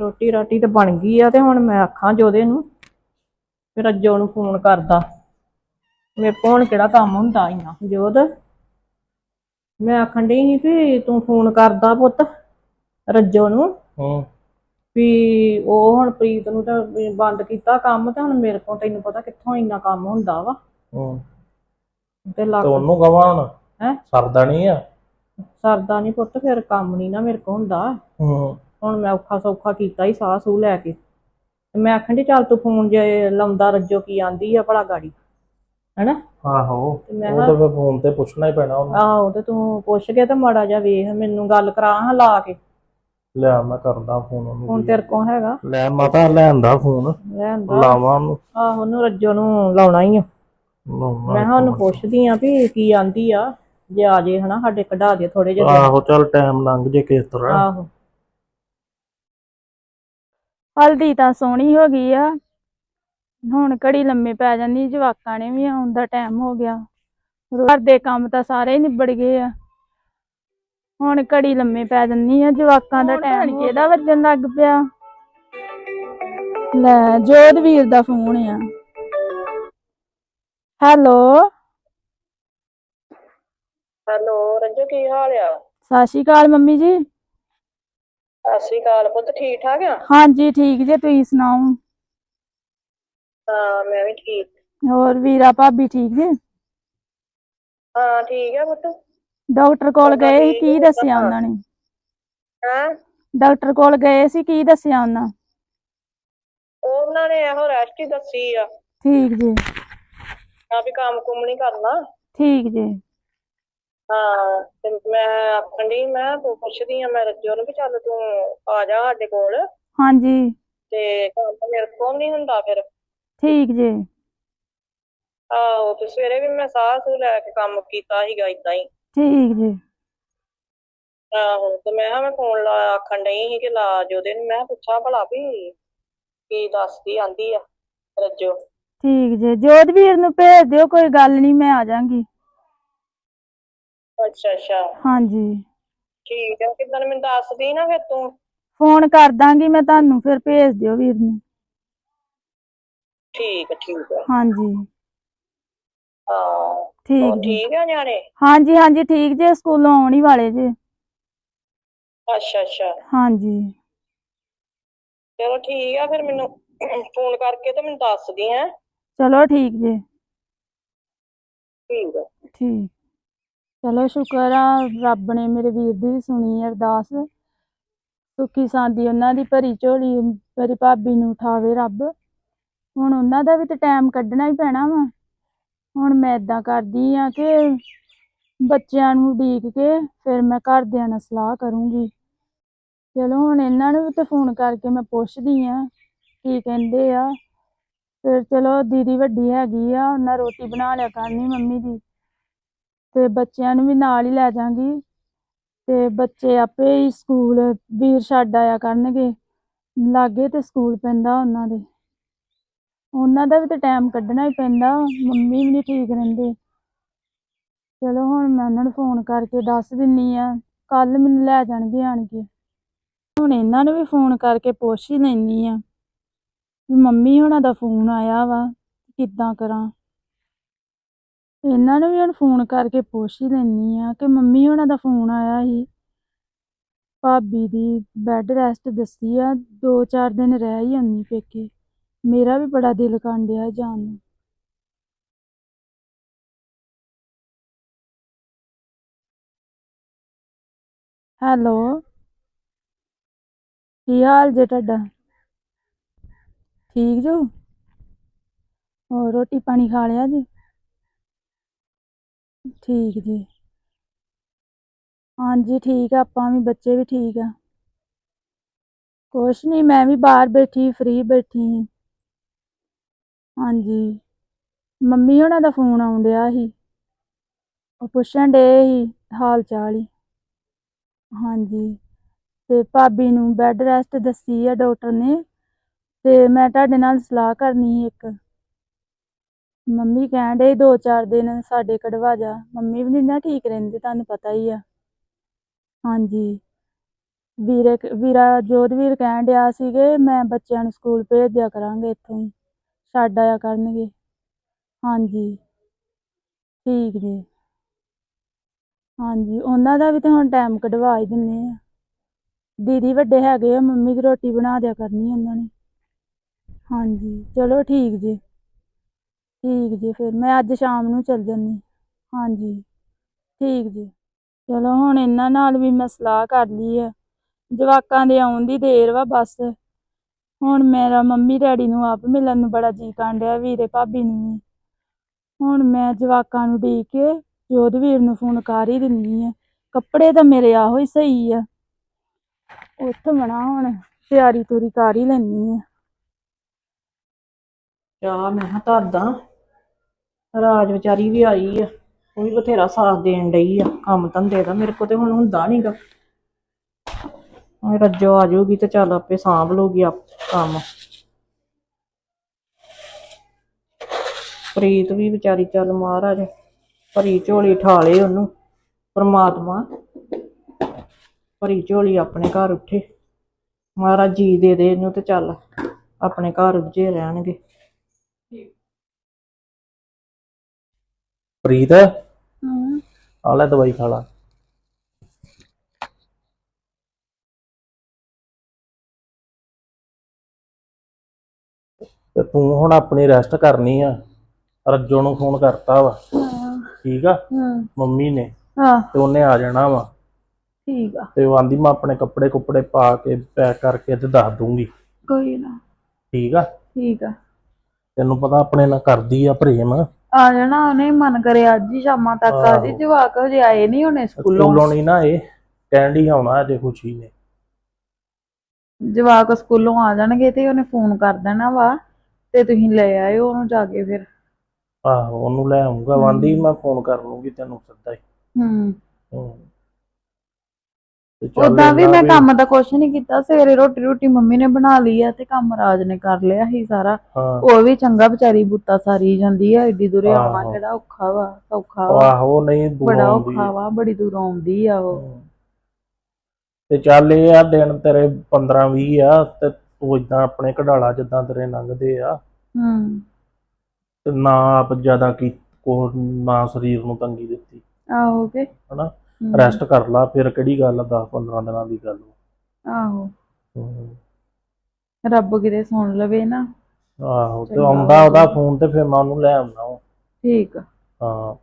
ਰੋਟੀ ਰਾਟੀ ਤੇ ਬਣ ਗਈ ਆ ਤੇ ਹੁਣ ਮੈਂ ਆਖਾਂ ਜੋਦੇ ਨੂੰ ਫਿਰ ਅੱਜੋ ਨੂੰ ਫੋਨ ਕਰਦਾ। ਮੇਰੇ ਕੋਲ ਕਿਹੜਾ ਕੰਮ ਹੁੰਦਾ ਇੰਨਾ ਜੋਦ ਮੈਂ ਆਖਣ ਡਈ ਸੀ ਵੀ ਤੂੰ ਫੋਨ ਕਰਦਾ ਪੁੱਤ ਰੱਜੋ ਨੂੰ। ਹੂੰ। ਵੀ ਉਹ ਹੁਣ ਪ੍ਰੀਤ ਨੂੰ ਤਾਂ ਵੀ ਬੰਦ ਕੀਤਾ ਕੰਮ ਤੇ ਹੁਣ ਮੇਰੇ ਕੋਲ ਤੈਨੂੰ ਪਤਾ ਕਿੱਥੋਂ ਇੰਨਾ ਕੰਮ ਹੁੰਦਾ ਵਾ। ਹੂੰ। ਤੇ ਤੇ ਲੱਗ ਉਹਨੂੰ ਕਵਾਂ ਹੁਣ ਹੈਂ? ਸਰਦਾ ਨਹੀਂ ਆ। ਸਰਦਾ ਨਹੀਂ ਪੁੱਤ ਫਿਰ ਕੰਮ ਨਹੀਂ ਨਾ ਮੇਰੇ ਕੋਲ ਹੁੰਦਾ। ਹੂੰ। ਹੁਣ ਮੈਂ ਔਖਾ ਸੌਖਾ ਕੀਤਾ ਹੀ ਸਾਹ ਸੂ ਲੈ ਕੇ। ਤੇ ਮੈਂ ਆਖਣ ਦੀ ਚੱਲ ਤੂੰ ਫੋਨ ਜੇ ਲਾਉਂਦਾ ਰੱਜੋ ਕੀ ਆਂਦੀ ਆ ਭਲਾ ਗਾੜੀ। ਹੈਨਾ? ਆਹੋ ਤੇ ਮੈਂ ਉਹ ਕਿਹਾ ਤਾਂ ਫਿਰ ਫੋਨ ਤੇ ਪੁੱਛਣਾ ਹੀ ਪੈਣਾ ਉਹਨੂੰ। ਆਹੋ ਤੇ ਤੂੰ ਪੁੱਛ ਕੇ ਤੇ ਮਾੜਾ ਜਿਹਾ ਵੇਖ ਮੈਨੂੰ ਗੱਲ ਕਰਾ ਹਾਂ ਲਾ ਕੇ। ਲੈ ਮੈਂ ਕਰਦਾ ਫੋਨ ਉਹਨੂੰ ਤੇਰੇ ਕੋਲ ਹੈਗਾ। ਲੈ ਮਾਤਾ ਲੈਂਦਾ ਫੋਨ। ਲੈਂਦਾ ਲਾਵਾਂ ਉਹਨੂੰ। ਆਹੋ ਉਹਨੂੰ ਰੱਜੋ ਨੂੰ ਲਾਉਣਾ ਹੀ ਆ। ਮੈਂ ਕਿਹਾ ਉਹਨੂੰ ਪੁੱਛਦੀ ਆ ਵੀ ਕੀ ਆਂਦੀ ਆ। ਜੇ ਆ ਜੇ ਹਨਾ ਸਾਡੇ ਕਢਾ ਦੇ ਥੋੜੇ ਜਿਹੇ। ਆਹੋ ਚੱਲ ਟਾਈਮ ਲੰਘ ਜੇ ਕਿਸ ਤਰ੍ਹਾਂ। ਆਹੋ। ਹਲਦੀ ਤਾਂ ਸੋਹਣੀ ਹੋ ਗਈ ਆ। ਹੁਣ ਘੜੀ ਲੰਮੇ ਪੈ ਜਾਂਦੀ ਜਵਾਕਾਂ ਨੇ ਵੀ ਆਉਣ ਦਾ ਟਾਈਮ ਹੋ ਗਿਆ। ਘਰ ਦੇ ਕੰਮ ਤਾਂ ਸਾਰੇ ਹੀ ਨਿਬੜ ਗਏ ਆ। ਹੁਣ ਘੜੀ ਲੰਮੇ ਪੈ ਜਾਂਦੀ ਆ ਜਵਾਕਾਂ ਦਾ ਟਾਈਮ ਕਿਹਦਾ ਵੱਜਣ ਲੱਗ ਪਿਆ? ਲੈ ਜੋਧਵੀਰ ਦਾ ਫੋਨ ਆ। ਹੈਲੋ? ਹੈਲੋ ਰੱਜੋ ਕੀ ਹਾਲ ਆ? ਸਤਿ ਸ਼੍ਰੀ ਅਕਾਲ ਮੰਮੀ ਜੀ। ਸਤਿ ਸ਼੍ਰੀ ਅਕਾਲ ਪੁੱਤ ਠੀਕ ਠਾਕ ਆ? ਹਾਂਜੀ ਠੀਕ ਜੇ ਤੁਸੀਂ ਸੁਣਾਓ? ਹਾਂ ਮੈਂ ਵੀ ਠੀਕ। ਹੋਰ ਵੀਰਾ ਭਾਬੀ ਠੀਕ ਜੇ? ਹਾਂ ਠੀਕ ਆ ਪੁੱਤ। ਡਾਕਟਰ ਕੋਲ ਗਏ ਸੀ ਕੀ ਦੱਸਿਆ ਉਹਨਾਂ ਨੇ? ਹਾਂ? ਡਾਕਟਰ ਕੋਲ ਗਏ ਸੀ ਕੀ ਦੱਸਿਆ ਉਹਨਾਂ? ਉਹਨਾਂ ਨੇ ਇਹੋ ਰੈਸਟ ਹੀ ਦੱਸੀ ਆ। ਠੀਕ ਜੀ। ਆ ਵੀ ਕੰਮ ਕੁਮ ਨਹੀਂ ਕਰਨਾ। ਠੀਕ ਜੀ। ਹਾਂ ਤੇ ਮੈਂ ਆਖਣ ਡਈ ਮੈਂ ਤੂੰ ਪੁੱਛਦੀ ਆ ਮੈਂ ਰੱਜੋ ਨੂੰ ਵੀ ਚੱਲ ਤੂੰ ਆ ਜਾ ਸਾਡੇ ਕੋਲ। ਹਾਂਜੀ। ਤੇ ਕੰਮ ਮੇਰੇ ਕੋਲ ਨਹੀਂ ਹੁੰਦਾ ਫਿਰ। ਠੀਕ ਜੀ। ਆਹੋ ਤੇ ਸਵੇਰੇ ਵੀ ਮੈਂ ਸਾਹ ਸੂ ਲੈ ਕੇ ਕੰਮ ਕੀਤਾ ਸੀਗਾ ਇਦਾਂ ਹੀ। ਠੀਕ ਜੀ। ਆਹੋ ਤੇ ਮੈਂ ਕਿਹਾ ਮੈਂ ਫੋਨ ਲਾ ਆਖਣ ਡਈ ਸੀ ਕਿ ਲਾ ਜੋਦੇ ਨੂੰ ਮੈਂ ਪੁੱਛਾਂ ਭਲਾ ਵੀ ਕੀ ਦੱਸਦੀ ਆਂਦੀ ਆ ਰੱਜੋ। ਠੀਕ ਜੀ ਜੋਧਵੀਰ ਨੂੰ ਭੇਜ ਦਿਓ ਕੋਈ ਗੱਲ ਨਹੀਂ ਮੈਂ ਆ ਜਾਾਂਗੀ। ਅੱਛਾ ਅੱਛਾ। ਹਾਂਜੀ। ਠੀਕ ਹੈ ਕਿਦਾਂ ਮੈਨੂੰ ਦੱਸਦੀ ਨਾ ਫਿਰ ਤੂੰ। ਫੋਨ ਕਰ ਦਾਂਗੀ ਮੈਂ ਤੁਹਾਨੂੰ ਫਿਰ ਭੇਜ ਦਿਓ ਵੀਰ ਨੂੰ। ਠੀਕ ਹੈ ਠੀਕ ਹੈ ਹਾਂਜੀ। ਹਾਂ ਠੀਕ ਜੀ। ਠੀਕ ਆ ਨਿਆਣੇ? ਹਾਂਜੀ ਹਾਂਜੀ ਠੀਕ ਜੇ ਸਕੂਲੋਂ ਆਉਣ ਹੀ ਵਾਲੇ ਜੇ। ਅੱਛਾ ਅੱਛਾ। ਹਾਂਜੀ। ਚਲੋ ਠੀਕ ਆ ਫਿਰ ਮੈਨੂੰ ਫੋਨ ਕਰਕੇ ਤੇ ਮੈਨੂੰ ਦੱਸਦੀ ਹੈ। ਚਲੋ ਠੀਕ ਜੇ। ਠੀਕ ਹੈ ਠੀਕ। ਚਲੋ ਸ਼ੁਕਰ ਆ, ਰੱਬ ਨੇ ਮੇਰੇ ਵੀਰ ਦੀ ਵੀ ਸੁਣੀ ਅਰਦਾਸ। ਸੁੱਖੀ ਸਾਂਦੀ ਉਹਨਾਂ ਦੀ, ਭਰੀ ਝੋਲੀ ਮੇਰੀ ਭਾਬੀ ਨੂੰ ਉਠਾਵੇ ਰੱਬ। ਹੁਣ ਉਹਨਾਂ ਦਾ ਵੀ ਤੇ ਟਾਈਮ ਕੱਢਣਾ ਹੀ ਪੈਣਾ ਵਾ। ਹੁਣ ਮੈਂ ਇਦਾਂ ਕਰਦੀ ਆ ਕਿ ਬੱਚਿਆਂ ਨੂੰ ਉਡੀਕ ਕੇ ਫਿਰ ਮੈਂ ਘਰਦਿਆਂ ਨਾਲ ਸਲਾਹ ਕਰੂੰਗੀ। ਚਲੋ ਹੁਣ ਇਹਨਾਂ ਨੂੰ ਵੀ ਤੇ ਫੋਨ ਕਰਕੇ ਮੈਂ ਪੁੱਛਦੀ ਆ, ਕੀ ਕਹਿੰਦੇ ਆ। ਫਿਰ ਚਲੋ ਦੀਦੀ ਵੱਡੀ ਹੈਗੀ ਆ, ਉਹਨਾਂ ਰੋਟੀ ਬਣਾ ਲਿਆ ਕਰਨੀ ਮੰਮੀ ਦੀ। ਤੇ ਬੱਚਿਆਂ ਨੂੰ ਵੀ ਨਾਲ ਹੀ ਲੈ ਜਾਾਂਗੀ ਤੇ ਬੱਚੇ ਆਪੇ ਹੀ ਸਕੂਲ ਵੀਰ ਛੱਡ ਆਇਆ ਕਰਨਗੇ। ਲਾਗੇ ਤੇ ਸਕੂਲ ਪੈਂਦਾ ਉਹਨਾਂ ਦੇ। ਉਹਨਾਂ ਦਾ ਵੀ ਤਾਂ ਟਾਈਮ ਕੱਢਣਾ ਹੀ ਪੈਂਦਾ, ਮੰਮੀ ਵੀ ਨਹੀਂ ਠੀਕ ਰਹਿੰਦੇ। ਚਲੋ ਹੁਣ ਮੈਂ ਉਹਨਾਂ ਨੂੰ ਫੋਨ ਕਰਕੇ ਦੱਸ ਦਿੰਨੀ ਆ ਕੱਲ ਮੈਨੂੰ ਲੈ ਜਾਣਗੇ ਆਣ ਕੇ। ਹੁਣ ਇਹਨਾਂ ਨੂੰ ਵੀ ਫੋਨ ਕਰਕੇ ਪੁੱਛ ਹੀ ਲੈਣੀ ਆ ਮੰਮੀ ਹੁਣਾਂ ਦਾ ਫੋਨ ਆਇਆ ਵਾ, ਕਿੱਦਾਂ ਕਰਾਂ? ਇਹਨਾਂ ਨੂੰ ਵੀ ਹੁਣ ਫੋਨ ਕਰਕੇ ਪੁੱਛ ਹੀ ਲੈਂਦੀ ਆ ਕਿ ਮੰਮੀ ਉਹਨਾਂ ਦਾ ਫੋਨ ਆਇਆ ਸੀ। ਭਾਬੀ ਦੀ ਬੈੱਡ ਰੈਸਟ ਦੱਸੀ ਆ, ਦੋ ਚਾਰ ਦਿਨ ਰਹਿ ਹੀ ਆਉਂਦੀ ਪੇਕੇ। ਮੇਰਾ ਵੀ ਬੜਾ ਦਿਲ ਕਰਨ ਡਿਆ ਜਾਣ ਨੂੰ। ਹੈਲੋ? ਕੀ ਹਾਲ ਜੇ ਤੁਹਾਡਾ? ਠੀਕ ਜੋ? ਹੋਰ ਰੋਟੀ ਪਾਣੀ ਖਾ ਲਿਆ ਜੀ? ਠੀਕ ਜੀ। ਹਾਂਜੀ, ਠੀਕ ਆ, ਆਪਾਂ ਵੀ, ਬੱਚੇ ਵੀ ਠੀਕ ਆ। ਕੁਛ ਨਹੀਂ, ਮੈਂ ਵੀ ਬਾਹਰ ਬੈਠੀ ਫ੍ਰੀ ਬੈਠੀ। ਸੀ ਹਾਂਜੀ। ਮੰਮੀ ਹੋਣਾ ਦਾ ਫੋਨ ਆਉਣ ਡਿਆ ਸੀ। ਉਹ ਪੁੱਛਣ ਡੇ ਸੀ, ਹਾਲ ਚਾਲ ਹੀ ਹਾਂਜੀ। ਤੇ ਭਾਬੀ ਨੂੰ ਬੈੱਡ ਰੈਸਟ ਦੱਸੀ ਆ ਡਾਕਟਰ ਨੇ। ਤੇ ਮੈਂ ਤੁਹਾਡੇ ਨਾਲ ਸਲਾਹ ਕਰਨੀ ਸੀ ਇੱਕ। ਮੰਮੀ ਕਹਿਣ ਡੇ ਦੋ ਚਾਰ ਦਿਨ ਸਾਡੇ ਕਢਵਾ ਜਾ। ਮੰਮੀ ਵੀ ਨਹੀਂ ਨਾ ਠੀਕ ਰਹਿੰਦੇ, ਤੁਹਾਨੂੰ ਪਤਾ ਹੀ ਆ। ਹਾਂਜੀ। ਵੀਰੇ ਵੀਰਾ ਜੋਧਵੀਰ ਕਹਿਣ ਡਿਆ ਸੀਗੇ, ਮੈਂ ਬੱਚਿਆਂ ਨੂੰ ਸਕੂਲ ਭੇਜ ਦਿਆ ਕਰਾਂਗੇ ਇੱਥੋਂ ਹੀ, ਛੱਡ ਆਇਆ ਕਰਨਗੇ। ਹਾਂਜੀ। ਠੀਕ ਜੀ। ਹਾਂਜੀ, ਉਹਨਾਂ ਦਾ ਵੀ ਤੇ ਹੁਣ ਟਾਈਮ ਕਢਵਾ ਹੀ ਦਿੰਨੇ ਆ। ਦੀਦੀ ਵੱਡੇ ਹੈਗੇ ਆ, ਮੰਮੀ ਦੀ ਰੋਟੀ ਬਣਾ ਦਿਆ ਕਰਨੀ ਉਹਨਾਂ ਨੇ। ਹਾਂਜੀ, ਚਲੋ ਠੀਕ ਜੀ। ਠੀਕ ਜੀ, ਫਿਰ ਮੈਂ ਅੱਜ ਸ਼ਾਮ ਨੂੰ ਚੱਲ ਜੰਨੀ ਹਾਂਜੀ, ਠੀਕ ਜੀ। ਚਲੋ ਹੁਣ ਇਹਨਾਂ ਨਾਲ ਵੀ ਮੈਂ ਸਲਾਹ ਕਰ ਲਈ ਆ। ਜਵਾਕਾਂ ਦੇ ਆਉਣ ਦੀ ਦੇਰ ਵਾ ਬਸ। ਹੁਣ ਮੇਰਾ ਮੰਮੀ ਡੈਡੀ ਨੂੰ ਆਪ ਮਿਲਣ ਨੂੰ ਬੜਾ ਜੀ ਡਿਆ ਵੀਰੇ ਭਾਬੀ ਨੂੰ ਵੀ। ਹੁਣ ਮੈਂ ਜਵਾਕਾਂ ਨੂੰ ਢੀਕ ਕੇ ਜੋਧਵੀਰ ਨੂੰ ਫੋਨ ਕਰ ਹੀ ਦਿੰਨੀ ਆ। ਕੱਪੜੇ ਤਾਂ ਮੇਰੇ ਆਹੋ ਹੀ ਸਹੀ ਆ। ਉੱਥੇ ਮਣਾ ਹੁਣ ਤਿਆਰੀ ਤੁਰੀ ਕਰ ਹੀ ਲੈਣੀ ਆ। ਚਾਹ ਮੈਂ ਕਿਹਾ ਧਰਦਾ ਰਾਜ ਵਿਚਾਰੀ ਵੀ ਆਈ ਆ, ਉਹ ਵੀ ਬਥੇਰਾ ਸਾਥ ਦੇਣ ਡਈ ਆ, ਕੰਮ ਧੰਦੇ ਦਾ ਮੇਰੇ ਕੋ ਤੇ ਹੁਣ ਹੁੰਦਾ ਨਹੀਂਗਾ ਰੱਜੋ ਆ ਜਾਊਗੀ ਤੇ ਚੱਲ ਆਪੇ ਸਾਂਭ ਲਊਗੀ ਆਪ ਕੰਮ। ਪ੍ਰੀਤ ਵੀ ਵਿਚਾਰੀ ਚੱਲ ਮਹਾਰਾਜ, ਭਰੀ ਝੋਲੀ ਠਾਲੇ ਉਹਨੂੰ, ਪਰਮਾਤਮਾ। ਭਰੀ ਝੋਲੀ ਆਪਣੇ ਘਰ ਉੱਠੇ। ਮਹਾਰਾਜ ਜੀ ਦੇ ਦੇ ਇਹਨੂੰ ਤੇ ਚੱਲ, ਆਪਣੇ ਘਰ ਉੱਜੇ ਰਹਿਣਗੇ। ਪ੍ਰੀਤ? ਹਾਂ। ਆ ਲੈ ਦਵਾਈ ਖਾ ਲਾ। ਤੇ ਤੂੰ ਹੁਣ ਆਪਣੀ ਰੈਸਟ ਕਰਨੀ ਆ। ਰੱਜੋ ਨੂੰ ਫੋਨ ਕਰਤਾ ਵਾ। ਠੀਕ ਆ? ਹਾਂ। ਮੰਮੀ ਨੇ। ਹਾਂ। ਤੇ ਉਹਨੇ ਆ ਜਾਣਾ ਵਾ। ਠੀਕ ਆ। ਤੇ ਉਹ ਆਂਦੀ ਮੈਂ ਆਪਣੇ ਕੱਪੜੇ ਕੁੱਪੜੇ ਪਾ ਕੇ ਪੈਕ ਕਰਕੇ ਤੇ ਦੱਸ ਦੂੰਗੀ। ਕੋਈ ਨਾ। ਠੀਕ ਆ? ਠੀਕ ਆ। ਤੈਨੂੰ ਪਤਾ ਆਪਣੇ ਨਾਲ ਕਰਦੀ ਆ ਪ੍ਰੇਮ। ਆ ਜਾਣਾ ਉਹਨੇ ਮਨ ਕਰਿਆ ਅੱਜ ਹੀ ਸ਼ਾਮਾਂ ਤੱਕ ਆ ਜੀ। ਜਵਾਕ ਹਜੇ ਆਏ ਨਹੀਂ ਹੋਣੇ ਸਕੂਲੋਂ। ਸਕੂਲੋਂ ਨਹੀਂ ਨਾ ਇਹ ਕਹਿੰਦੀ ਆਉਣਾ ਅਜੇ ਖੁਸ਼ੀ ਨੇ। ਜਵਾਕ ਸਕੂਲੋਂ ਆ ਜਾਣਗੇ ਤੇ ਉਹਨੇ ਫੋਨ ਕਰ ਦੇਣਾ ਵਾ ਤੇ ਤੁਸੀਂ ਲੈ ਆਇਓ ਉਹਨੂੰ ਜਾ ਕੇ ਫਿਰ। ਆਹੋ ਉਹਨੂੰ ਲੈ ਆਉਂਗਾ ਵਾਂਦੀ ਮੈਂ ਫੋਨ ਕਰ ਲੂੰਗੀ ਤੈਨੂੰ ਸਿੱਧਾ ਹੀ। ਹੂੰ। ਹੂੰ। ਤੇ ਚੱਲ ਉਦਾਂ ਵੀ ਇੰਨਾ ਮੈਂ ਕੰਮ ਤਾਂ ਕੁਛ ਨਹੀਂ ਕੀਤਾ ਸਵੇਰੇ ਰੋਟੀ ਰੋਟੀ ਮੰਮੀ ਨੇ ਬਣਾ ਲਈ ਆ ਤੇ ਕੰਮ ਰਾਜ ਨੇ ਕਰ ਲਿਆ ਸੀ ਸਾਰਾ। ਹਾਂ। ਉਹ ਵੀ ਚੰਗਾ ਵਿਚਾਰੀ ਬੁੱਤਾ ਸਾਰੀ ਜਾਂਦੀ ਆ ਏਡੀ ਦੂਰੇ ਆਉਣਾ ਆਹੋ। ਕਿਹੜਾ ਔਖਾ ਵਾ ਸੌਖਾ ਵਾ। ਆਹੋ ਨਹੀਂ ਦੂਰ ਬੜਾ ਔਖਾ ਵਾ ਬੜੀ ਦੂਰ ਆਉਂਦੀ ਆ ਉਹ। ਤੇ ਚੱਲ ਇਹ ਆ ਦਿਨ ਤੇਰੇ 15 20 ਆ ਤੇ ਤੂੰ ਇਦਾਂ ਆਪਣੇ ਕਢਾਲਾ ਜਿੱਦਾਂ ਤੇਰੇ ਲੰਘਦੇ ਆ। ਹੂੰ। ਤੇ ਨਾ ਆਪ ਜ਼ਿਆਦਾ ਕੀ ਕੋ ਨਾ ਸਰੀਰ ਨੂੰ ਤੰਗੀ ਦਿੱਤੀ। ਆਹੋ ਕੇ ਹਨਾ। ਰੈਸਟ ਕਰ ਲਾ ਫਿਰ ਕਿਹੜੀ ਗੱਲ ਆ 10 15 ਦਿਨਾਂ ਦੀ ਗੱਲ। ਆਹੋ। ਹੂੰ। ਰੱਬ ਕਿਤੇ ਸੁਣ ਲਵੇ ਨਾ। ਆਹੋ ਤੇ ਚੰਗਾ ਆਉਂਦਾ ਉਹਦਾ ਫੋਨ ਤੇ ਫਿਰ ਮੈਂ ਉਹਨੂੰ ਲੈ ਆਉਣਾ ਠੀਕ ਆ। ਹਾਂ।